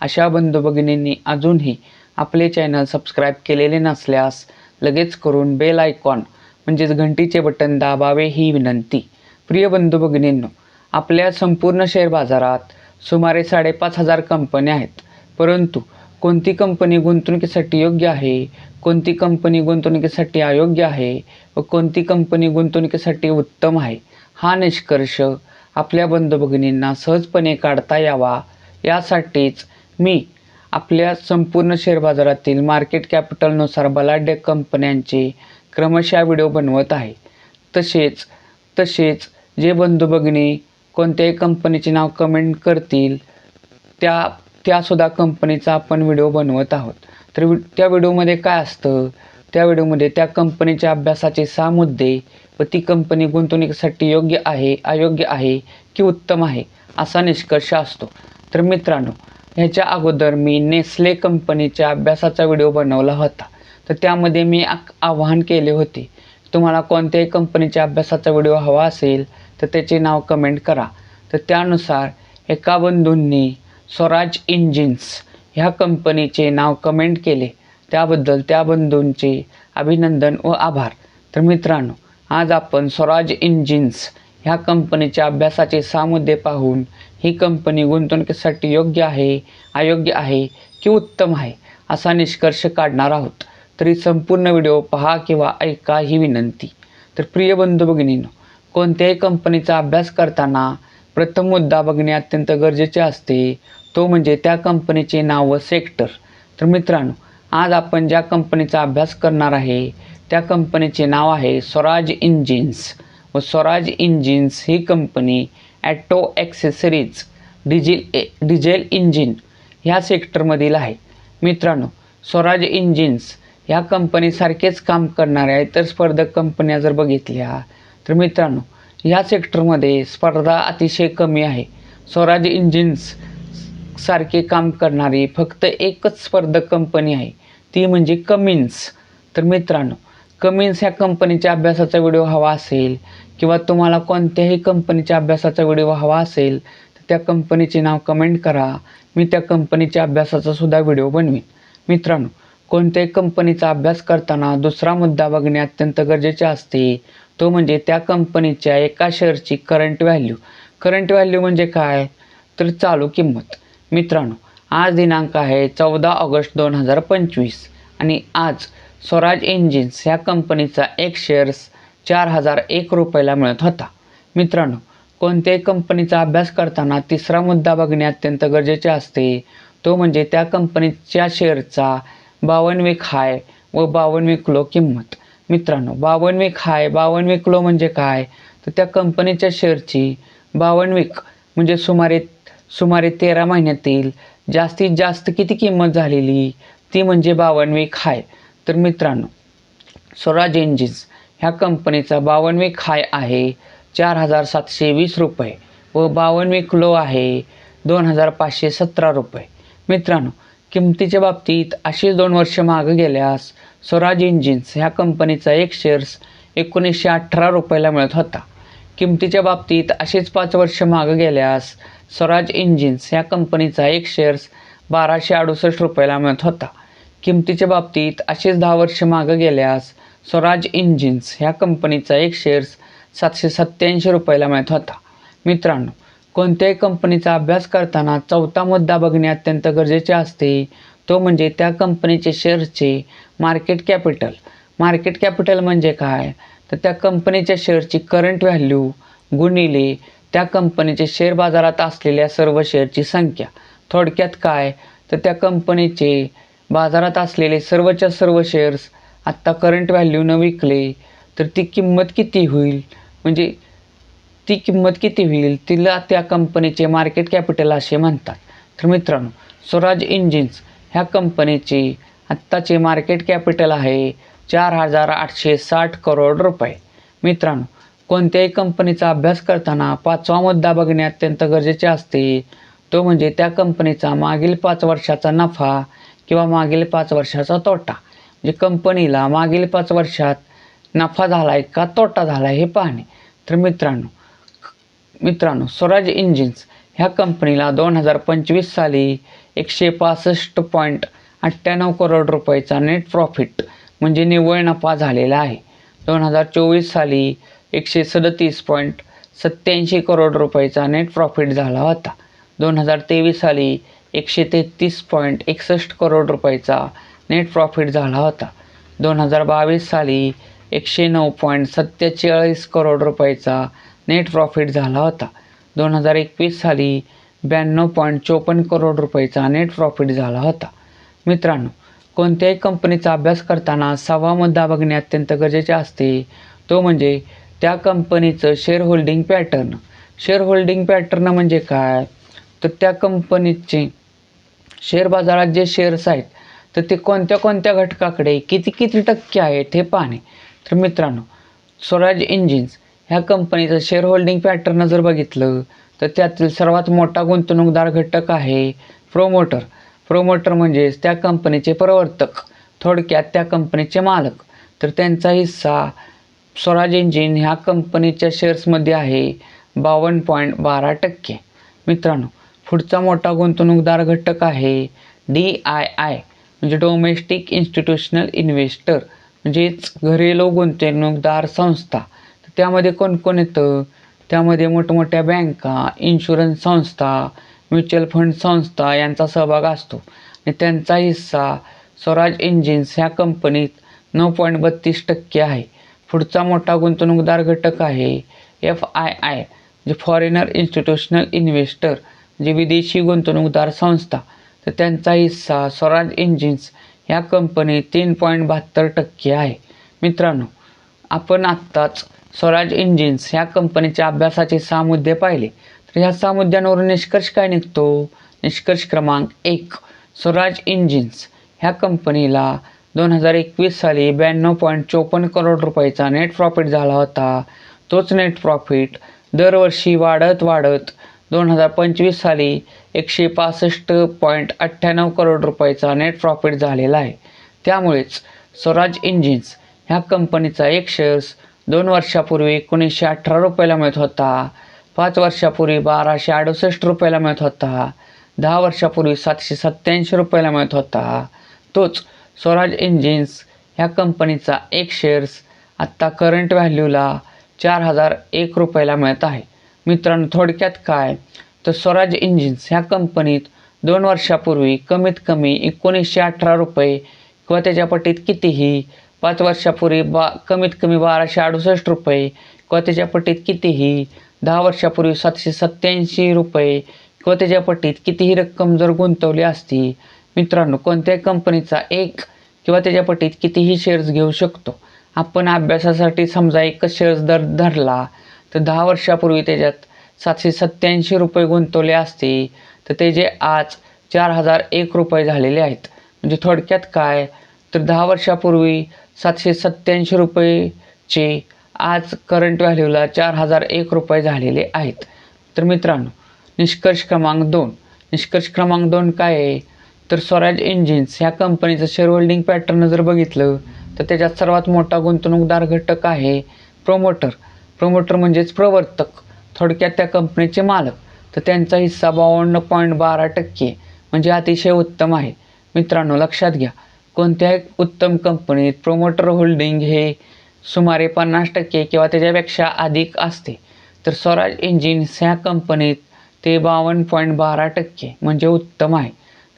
अशा बंधू भगिनींनी अजूनही आपले चॅनल सबस्क्राईब केलेले नसल्यास लगेच करून बेल आयकॉन म्हणजेच घंटीचे बटन दाबावे ही विनंती. प्रिय बंधू भगिनींनो आपल्या संपूर्ण शेअर बाजारात सुमारे साडेपाच हजार कंपन्या आहेत. परंतु कोणती कंपनी गुंतवणुकीसाठी योग्य आहे कोणती कंपनी गुंतवणुकीसाठी अयोग्य आहे व कोणती कंपनी गुंतवणुकीसाठी उत्तम आहे हा निष्कर्ष आपल्या बंधू भगिनींना सहजपणे काढता यावा. यासाठीच मी. आपल्या संपूर्ण शेअर बाजारातील मार्केट कॅपिटलनुसार बलाढ्य कंपन्यांचे क्रमशः व्हिडिओ बनवत आहे. तसेच तसेच जे बंधू भगिनी कोणत्याही कंपनीचे नाव कमेंट करतील त्या त्यासुद्धा कंपनीचा आपण व्हिडिओ बनवत आहोत. तर वि त्या व्हिडिओमध्ये काय असतं? त्या व्हिडिओमध्ये त्या कंपनीच्या अभ्यासाचे सहा मुद्दे व ती कंपनी गुंतवणुकीसाठी योग्य आहे अयोग्य आहे की उत्तम आहे असा निष्कर्ष असतो. तर मित्रांनो ह्याच्या अगोदर मी नेस्ले कंपनीच्या अभ्यासाचा व्हिडिओ बनवला होता. तर त्यामध्ये मी आवाहन केले होते तुम्हाला कोणत्याही कंपनीच्या अभ्यासाचा व्हिडिओ हवा असेल तर त्याचे नाव कमेंट करा. तर त्यानुसार एका बंधूंनी स्वराज इंजिन्स ह्या कंपनीचे नाव कमेंट केले. त्याबद्दल त्या बंधूंचे अभिनंदन व आभार. तर मित्रांनो आज आपण स्वराज इंजिन्स ह्या कंपनीच्या अभ्यासाचे सहा मुद्दे पाहून ही कंपनी गुंतवणुकीसाठी योग्य आहे अयोग्य आहे की उत्तम आहे असा निष्कर्ष काढणार आहोत. तरी संपूर्ण व्हिडिओ पहा किंवा ऐका ही विनंती. तर प्रिय बंधू भगिनींनो कोणत्याही कंपनीचा अभ्यास करताना प्रथम मुद्दा बघणे अत्यंत गरजेचे असते. तो म्हणजे त्या कंपनीचे नाव व सेक्टर. तर मित्रांनो आज आपण ज्या कंपनीचा अभ्यास करणार आहे त्या कंपनीचे नाव आहे स्वराज इंजिन्स. व स्वराज इंजिन्स ही कंपनी ॲटो ॲक्सेसरीज डिझेल ए डिझेल इंजिन ह्या सेक्टरमधील आहे. मित्रांनो स्वराज इंजिन्स ह्या कंपनीसारखेच काम करणाऱ्या इतर स्पर्धक कंपन्या जर बघितल्या तर मित्रांनो ह्या सेक्टरमध्ये स्पर्धा अतिशय कमी आहे. स्वराज इंजिन्स सारखे काम करणारी फक्त एकच स्पर्धक कंपनी आहे. ती म्हणजे कमिन्स. तर मित्रांनो कमिन्स ह्या कंपनीच्या अभ्यासाचा व्हिडिओ हवा असेल किंवा तुम्हाला कोणत्याही कंपनीच्या अभ्यासाचा व्हिडिओ हवा असेल तर त्या कंपनीचे नाव कमेंट करा. मी त्या कंपनीच्या अभ्यासाचा सुद्धा व्हिडिओ बनवीन. मित्रांनो कोणत्याही कंपनीचा अभ्यास करताना दुसरा मुद्दा बघणे अत्यंत गरजेचे असते. तो म्हणजे त्या कंपनीच्या एका शेअरची करंट व्हॅल्यू करंट व्हॅल्यू म्हणजे काय? तर चालू किंमत. मित्रांनो आज दिनांक आहे चौदा ऑगस्ट दोन हजार पंचवीस आणि आज स्वराज इंजिन्स ह्या कंपनीचा एक शेअर्स चार हजार एक रुपयाला मिळत होता. मित्रांनो कोणत्याही कंपनीचा अभ्यास करताना तिसरा मुद्दा बघणे अत्यंत गरजेचे असते. तो म्हणजे त्या कंपनीच्या शेअरचा बावन्न हाय व बावन्न लो किंमत. मित्रांनो बावन्न हाय बावन्न लो म्हणजे काय? तर त्या कंपनीच्या शेअरची बावन्न म्हणजे सुमारे सुमारे तेरा महिन्यातील जास्तीत जास्त किती किंमत झालेली? ती म्हणजे बावन्न हाय. तर मित्रांनो स्वराज इंजिन्स ह्या कंपनीचा बावनवे खाय हाय आहे चार हजार सातशे वीस रुपये व बावनवे क्लो आहे दोन हजार पाचशे सतरा रुपये. मित्रांनो किमतीच्या बाबतीत अशीच दोन वर्ष मागं गेल्यास स्वराज इंजिन्स ह्या कंपनीचा एक शेअर्स एकोणीसशे अठरा रुपयाला मिळत होता. किमतीच्या बाबतीत अशीच पाच वर्ष मागं गेल्यास स्वराज इंजिन्स ह्या कंपनीचा एक शेअर्स बाराशे अडुसष्ट रुपयाला मिळत होता. किमतीच्या बाबतीत असेच दहा वर्ष मागं गेल्यास स्वराज इंजिन्स ह्या कंपनीचा एक शेअर्स सातशे सत्त्याऐंशी रुपयाला मिळत होता. मित्रांनो कोणत्याही कंपनीचा अभ्यास करताना चौथा मुद्दा बघणे अत्यंत गरजेचे असते तो म्हणजे त्या कंपनीचे शेअर्सचे मार्केट कॅपिटल मार्केट कॅपिटल म्हणजे काय? तर त्या कंपनीच्या शेअरची करंट व्हॅल्यू गुणिले त्या कंपनीचे शेअर बाजारात असलेल्या सर्व शेअरची संख्या. थोडक्यात काय? तर त्या कंपनीचे बाजारात असलेले सर्वच्या सर्व शेअर्स आत्ता करंट व्हॅल्यूनं विकले तर ती किंमत किती होईल? म्हणजे ती किंमत किती होईल? तिला त्या कंपनीचे मार्केट कॅपिटल असे म्हणतात. तर मित्रांनो स्वराज इंजिन्स ह्या कंपनीचे आत्ताचे मार्केट कॅपिटल आहे चार हजार आठशे साठ करोड रुपये. मित्रांनो कोणत्याही कंपनीचा अभ्यास करताना पाचवा मुद्दा बघणे अत्यंत गरजेचे असते. तो म्हणजे त्या कंपनीचा मागील पाच वर्षाचा नफा किंवा मागील पाच वर्षाचा तोटा. म्हणजे कंपनीला मागील पाच वर्षात नफा झाला आहे का तोटा झाला आहे हे पाहणे. तर मित्रांनो मित्रांनो स्वराज इंजिन्स ह्या कंपनीला दोन हजार पंचवीस साली एकशे पासष्ट पॉईंट अठ्ठ्याण्णव करोड रुपयाचा नेट प्रॉफिट म्हणजे निव्वळ नफा झालेला आहे. दोन हजार चोवीस साली एकशे सदतीस पॉईंट सत्याऐंशी करोड रुपयाचा नेट प्रॉफिट झाला होता. दोन हजार तेवीस साली एकशे तेहतीस पॉईंट एकसष्ट करोड रुपयाचा नेट प्रॉफिट झाला होता. दोन हजार बावीस साली एकशे नऊ पॉईंट सत्तेचाळीस करोड रुपयाचा नेट प्रॉफिट झाला होता. दोन हजार एकवीस साली ब्याण्णव पॉईंट चोपन्न करोड रुपयाचा नेट प्रॉफिट झाला होता. मित्रांनो कोणत्याही कंपनीचा अभ्यास करताना सहावा मुद्दा बघणे अत्यंत गरजेचे असते तो म्हणजे त्या कंपनीचं share holding pattern share holding pattern म्हणजे काय? तर त्या कंपनीचे शेअर बाजारात जे शेअर्स आहेत तर ते कोणत्या कोणत्या घटकाकडे किती किती टक्के आहेत हे पाहणे. तर मित्रांनो स्वराज इंजिन्स ह्या कंपनीचं शेअर होल्डिंग पॅटर्न जर बघितलं तर त्यातील सर्वात मोठा गुंतवणूकदार घटक आहे प्रोमोटर प्रोमोटर म्हणजेच त्या कंपनीचे प्रवर्तक थोडक्यात त्या कंपनीचे मालक. तर त्यांचा हिस्सा स्वराज इंजिन ह्या कंपनीच्या शेअर्समध्ये आहे बावन्न पॉईंट बारा टक्के. मित्रांनो पुढचा मोठा गुंतवणूकदार घटक आहे डी आय आय म्हणजे डोमेस्टिक इन्स्टिट्यूशनल इन्व्हेस्टर म्हणजेच घरेलू गुंतवणूकदार संस्था. तर त्यामध्ये कोण कोण येतं? त्यामध्ये मोठमोठ्या बँका इन्शुरन्स संस्था म्युच्युअल फंड संस्था यांचा सहभाग असतो. आणि त्यांचा हिस्सा स्वराज इंजिन्स ह्या कंपनीत नऊ पॉईंट बत्तीस टक्के आहे. पुढचा मोठा गुंतवणूकदार घटक आहे एफ आय आय म्हणजे फॉरेनर इन्स्टिट्यूशनल इन्व्हेस्टर जी विदेशी गुंतवणूकदार संस्था तर त्यांचा हिस्सा स्वराज इंजिन्स ह्या कंपनीत तीन पॉईंट बहात्तर टक्के आहे. मित्रांनो आपण आत्ताच स्वराज इंजिन्स ह्या कंपनीच्या अभ्यासाचे सहा मुद्दे पाहिले. तर ह्या सहा मुद्द्यांवरून निष्कर्ष काय निघतो? निष्कर्ष क्रमांक एक स्वराज इंजिन्स ह्या कंपनीला दोन हजार एकवीस साली ब्याण्णव पॉईंट चोपन्न करोड रुपयाचा नेट प्रॉफिट झाला होता. तोच नेट प्रॉफिट दरवर्षी वाढत वाढत दोन हजार पंचवीस साली एकशे पासष्ट पॉईंट अठ्ठ्याण्णव करोड रुपयाचा नेट प्रॉफिट झालेला आहे. त्यामुळेच स्वराज इंजिन्स ह्या कंपनीचा एक शेअर्स दोन वर्षापूर्वी एकोणीसशे अठरा रुपयाला मिळत होता पाच वर्षापूर्वी बाराशे अडुसष्ट रुपयाला मिळत होता दहा वर्षापूर्वी सातशे सत्त्याऐंशी रुपयाला मिळत होता. तोच स्वराज इंजिन्स ह्या कंपनीचा एक शेअर्स आत्ता करंट व्हॅल्यूला चार हजार एक रुपयाला मिळत आहे. मित्रांनो थोडक्यात काय? तर स्वराज इंजिन्स ह्या कंपनीत दोन वर्षापूर्वी कमीत कमी एकोणीसशे अठरा रुपये किंवा त्याच्या पटीत कितीही पाच वर्षापूर्वी बा कमीत कमी बाराशे अडुसष्ट रुपये किंवा त्याच्या पटीत कितीही दहा वर्षापूर्वी सातशे सत्त्याऐंशी रुपये किंवा त्याच्या पटीत कितीही रक्कम जर गुंतवली असती मित्रांनो कोणत्याही कंपनीचा एक किंवा त्याच्या पटीत कितीही शेअर्स घेऊ शकतो. आपण अभ्यासासाठी समजा एकच शेअर्स दर धरला तर दहा वर्षापूर्वी त्याच्यात सातशे सत्त्याऐंशी रुपये गुंतवले असते. तर ते जे आज चार हजार एक रुपये झालेले आहेत. म्हणजे थोडक्यात काय? तर दहा वर्षापूर्वी सातशे सत्त्याऐंशी रुपयेचे आज करंट व्हॅल्यूला चार हजार एक रुपये झालेले आहेत. तर मित्रांनो निष्कर्ष क्रमांक दोन. निष्कर्ष क्रमांक दोन काय आहे? तर स्वराज इंजिन्स ह्या कंपनीचं शेअर होल्डिंग पॅटर्न जर बघितलं तर त्याच्यात सर्वात मोठा गुंतवणूकदार घटक आहे प्रोमोटर प्रोमोटर म्हणजेच प्रवर्तक थोडक्यात त्या कंपनीचे मालक. तर त्यांचा हिस्सा बावन्न पॉईंट बारा टक्के म्हणजे अतिशय उत्तम आहे. मित्रांनो लक्षात घ्या. कोणत्याही उत्तम कंपनीत प्रोमोटर होल्डिंग हे सुमारे पन्नास टक्के किंवा त्याच्यापेक्षा अधिक असते. तर स्वराज इंजिन्स ह्या कंपनीत ते बावन्न पॉईंट बारा टक्के म्हणजे उत्तम आहे.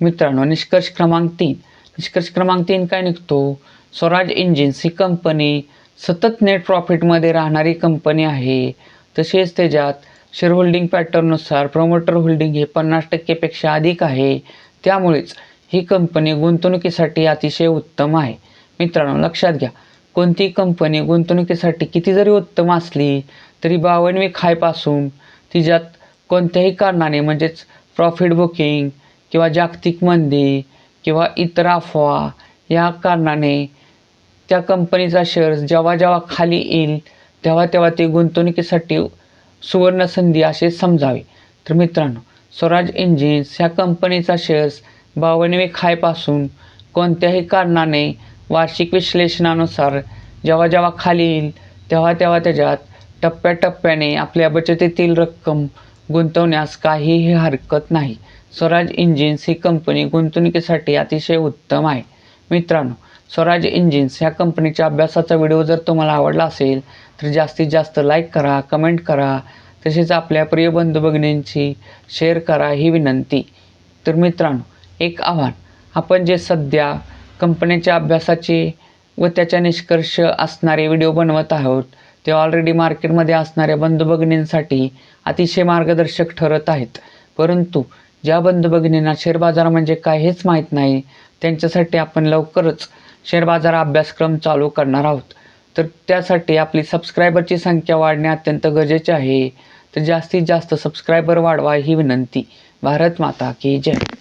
मित्रांनो निष्कर्ष क्रमांक तीन. निष्कर्ष क्रमांक तीन काय निघतो? स्वराज इंजिन्स ही कंपनी सतत नेट प्रॉफिटमध्ये राहणारी कंपनी आहे. तसेच त्याच्यात शेअर होल्डिंग पॅटर्ननुसार प्रमोटर होल्डिंग हे पन्नास टक्केपेक्षा अधिक आहे. त्यामुळेच ही कंपनी गुंतवणुकीसाठी अतिशय उत्तम आहे. मित्रांनो लक्षात घ्या. कोणती कंपनी गुंतवणुकीसाठी किती जरी उत्तम असली तरी बावनवी खायपासून तिच्यात कोणत्याही कारणाने म्हणजेच प्रॉफिट बुकिंग किंवा जागतिक मंदी किंवा इतर अफवा या कारणाने त्या कंपनीचा शेअर्स जेव्हा जेव्हा खाली येईल तेव्हा तेव्हा ते गुंतवणुकीसाठी सुवर्ण संधी असे समजावे. तर मित्रांनो स्वराज इंजिन्स ह्या कंपनीचा शेअर्स बावनवे खायपासून कोणत्याही कारणाने वार्षिक विश्लेषणानुसार जेव्हा जेव्हा खाली येईल तेव्हा तेव्हा त्याच्यात टप्प्याटप्प्याने आपल्या बचतीतील रक्कम गुंतवण्यास काहीही हरकत नाही. स्वराज इंजिन्स ही कंपनी गुंतवणुकीसाठी अतिशय उत्तम आहे. मित्रांनो स्वराज इंजिन्स ह्या कंपनीच्या अभ्यासाचा व्हिडिओ जर तुम्हाला आवडला असेल तर जास्तीत जास्त लाईक करा कमेंट करा. तसेच आपल्या प्रिय बंधू भगिनींची शेअर करा ही विनंती. तर मित्रांनो एक आव्हान. आपण जे सध्या कंपनीच्या अभ्यासाचे व त्याच्या निष्कर्ष असणारे व्हिडिओ बनवत आहोत ते ऑलरेडी मार्केटमध्ये असणाऱ्या बंधू भगिनींसाठी अतिशय मार्गदर्शक ठरत आहेत. परंतु ज्या बंधू भगिनींना शेअर बाजार म्हणजे काय हेच माहीत नाही त्यांच्यासाठी आपण लवकरच शेअर बाजार अभ्यासक्रम चालू करणार आहोत. तर त्यासाठी आपली सबस्क्रायबरची संख्या वाढणे अत्यंत गरजेचे आहे. तर जास्तीत जास्त सबस्क्रायबर वाढवा ही विनंती. भारत माता की जय.